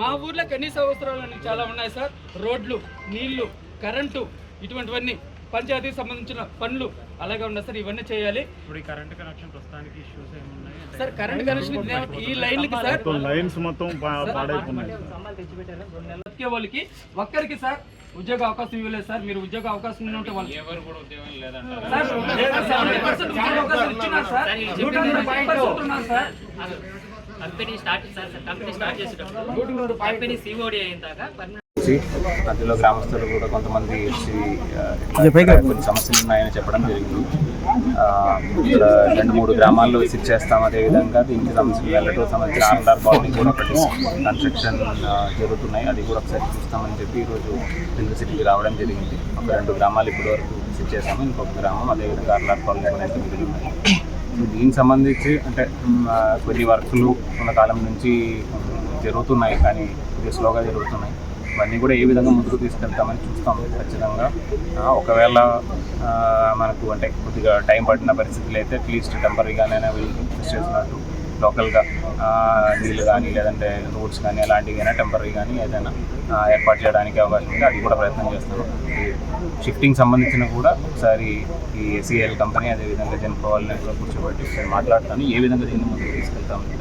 మా ఊర్లో కనీస అవసరాలు అనేవి చాలా ఉన్నాయి సార్. రోడ్లు నీళ్ళు కరెంటు ఇటువంటివన్నీ పంచాయతీకి సంబంధించిన పనులు అలాగే ఉన్నాయి సార్. ఇవన్నీ చేయాలి. ఇప్పుడు ఈ కరెంట్ కనెక్షన్ ప్రస్తుతానికి ఇష్యూస్ ఏమున్నాయి అంటే సార్ కరెంట్ కనెక్షన్ ఈ లైన్లకి సార్. లైన్స్ మొత్తం పాడైపోయినాయి. వాళ్ళకి ఒక్కరికి సార్ ఉద్యోగ అవకాశం ఇవ్వలేదు సార్. మీరు ఉద్యోగ అవకాశం ఉంటే వాళ్ళు ఎవరు కూడా ఉద్యోగం లేదంట సార్, సెవెంటీ పర్సెంట్ ఉద్యోగ అవకాశం ఇచ్చినారు సార్. నూట నలభై పర్సెంట్ ఉన్నారు sir. Company start sir sir company start చేసేటప్పుడు. కంపెనీ సిఓడి అయిన దాకా పర్మనెంట్ వచ్చి అందులో గ్రామస్తులు కూడా కొంతమంది ఇట్లా కొన్ని సమస్యలు ఉన్నాయని చెప్పడం జరిగింది. ఇక్కడ రెండు మూడు గ్రామాల్లో విజిట్ చేస్తాం అదేవిధంగా దీనికి సంబంధించిన వెళ్ళటం సంబంధించిన ఆర్ఆర్ కాలనీ కూడా ఒకటి కన్స్ట్రక్షన్ జరుగుతున్నాయి. అది కూడా ఒకసారి చూస్తామని చెప్పి ఈరోజు రెండు సిటీకి రావడం జరిగింది. ఒక రెండు గ్రామాలు ఇప్పటి వరకు విజిట్ చేస్తాము ఇంకొక గ్రామం అదేవిధంగా ఆర్ఆర్ కాలనీ కూడా ఎంత మిగిలి దీనికి సంబంధించి అంటే కొన్ని వర్క్లు కొంతకాలం నుంచి జరుగుతున్నాయి కానీ కొద్దిగా స్లోగా జరుగుతున్నాయి. ఇవన్నీ కూడా ఏ విధంగా ముందుకు తీసుకెళ్తామని చూస్తాం ఖచ్చితంగా. ఒకవేళ మనకు అంటే కొద్దిగా టైం పట్టిన పరిస్థితులు అయితే అట్లీస్ట్ టెంపరీగానైనా వీళ్ళు చేసినట్టు లోకల్గా నీళ్ళు కానీ లేదంటే రోడ్స్ కానీ అలాంటివి అయినా టెంపరీ కానీ ఏదైనా ఏర్పాటు చేయడానికి అవకాశం ఉంది అది కూడా ప్రయత్నం చేస్తాను ఈ షిఫ్టింగ్ సంబంధించిన కూడా ఒకసారి ఈ ఎస్ఈఎల్ కంపెనీ అదేవిధంగా జెన్కోవాలని కూడా కూర్చోబెట్టి ఒకసారి మాట్లాడతాను. ఏ విధంగా దీన్ని ముందుకు తీసుకెళ్తామని